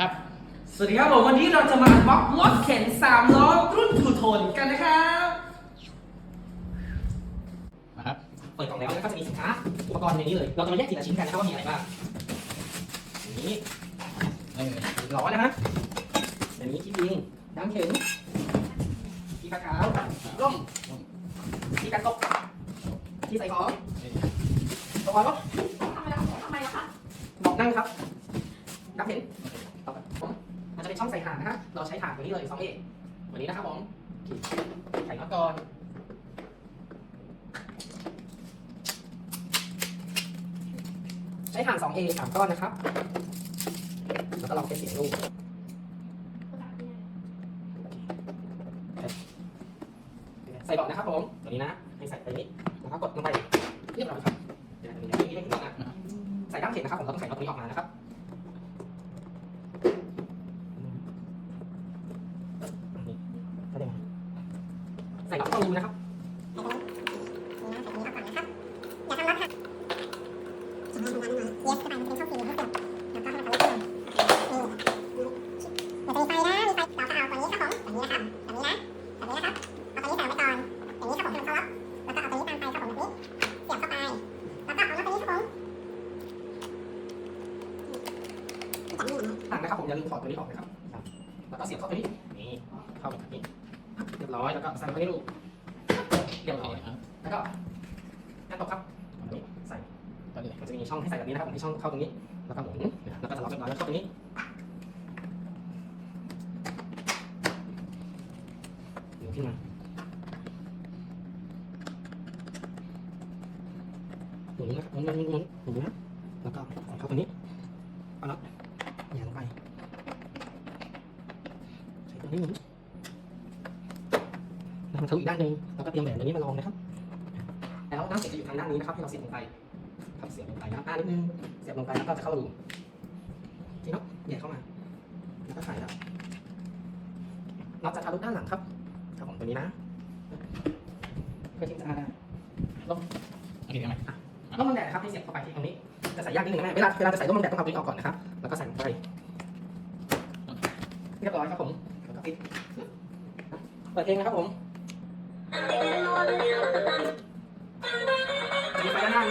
ครับ สวัสดีครับผมวันนี้เราจะมาอันบ็อกรถเข็น3ล้อรุ่นทูโทนกันนะครับนะครับ เปิดกล่องแล้วนะครับจะมีสินค้าอุปกรณ์ในนี้เลย เราจะมาแยกทีละชิ้นกันนะครับว่ามีอะไรบ้างอันนี้เออล้อนะฮะอันนี้ที่ยิงน้ำเข็นที่กระขาวร่มที่กันตกที่ใส่ของตัวรถทำไมล่ะทำไมล่ะคะบอกนั่งครับน้ำเข็น ช่องใส่ถ่านนะฮะเราใช้ถ่านตัวนี้เลย2เอวันนี้นะครับผมใส่น็อตก่อนใช้ถ่าน 2A สามก้อนนะครับ แล้วก็ลองเทสเสียงดูใส่บาะนะครับผมตัวนี้นะ ให้ใส่ไปนี้แล้วก็กดลงไป เรียบร้อยครับเดี๋ยวอย่างนี้ไม่ถึงนะใส่ด้ามเข็นนะครับผมเราต้องใส่น็อตตัวนี้ออกมานะครับ รูนะครับหลังนะครับผมอย่าลืมถอดตัวนี้ออกนะครับ แล้วก็เสียบเข้าตัวนี้นี่ เข้าแบบนี้ เรียบร้อย แล้วก็ใส่เข้าไปในรูเรียบร้อยครับแล้วก็แค่ตกครับอันนี้ใส่ตอนนี้มันจะมีช่องให้ใส่แบบนี้นะครับผมให้ช่องเข้าตรงนี้แล้วก็หมุนแล้วก็จะล็อกเรียบร้อยแล้วเข้าตรงนี้หมุนขึ้นมาหมุนนะครับหมุนหมุนหมุนหมุนหมุนนะแล้วก็ใส่เข้าตรงนี้เอาน็อตเหยียบลงไปใส่ตรงนี้หมุนแล้วมัน ทะลุอีกด้านหนึ่งแล้วก็เตรียมแหวนตัวนี้มาลองนะครับ แล้วน้ำเสียบจะอยู่ทางด้านนี้นะครับที่เราเสียบลงไปครับเสียบลงไปนะครับอ่านิดนึงเสียบลงไปแล้วก็จะเข้ารูทีน็อตแหย่เข้ามาแล้วก็ถ่ายแล้วน็อตจะทะลุด้านหลังครับครับผมตัวนี้นะเพื่อที่จะโอเคทำไมร่มมันแดดครับให้เสียบเข้าไปที่ตรงนี้จะใส่ยากนิดนึงแม่เวลาเวลาจะใส่ร่มมันแดดต้องเอาตัวนี้ออกก่อนนะครับแล้วก็ใส่ลงไปเรียบร้อยครับผมแล้วก็ปิดเปิดเพลงนะครับผม มีไฟด้านหน้า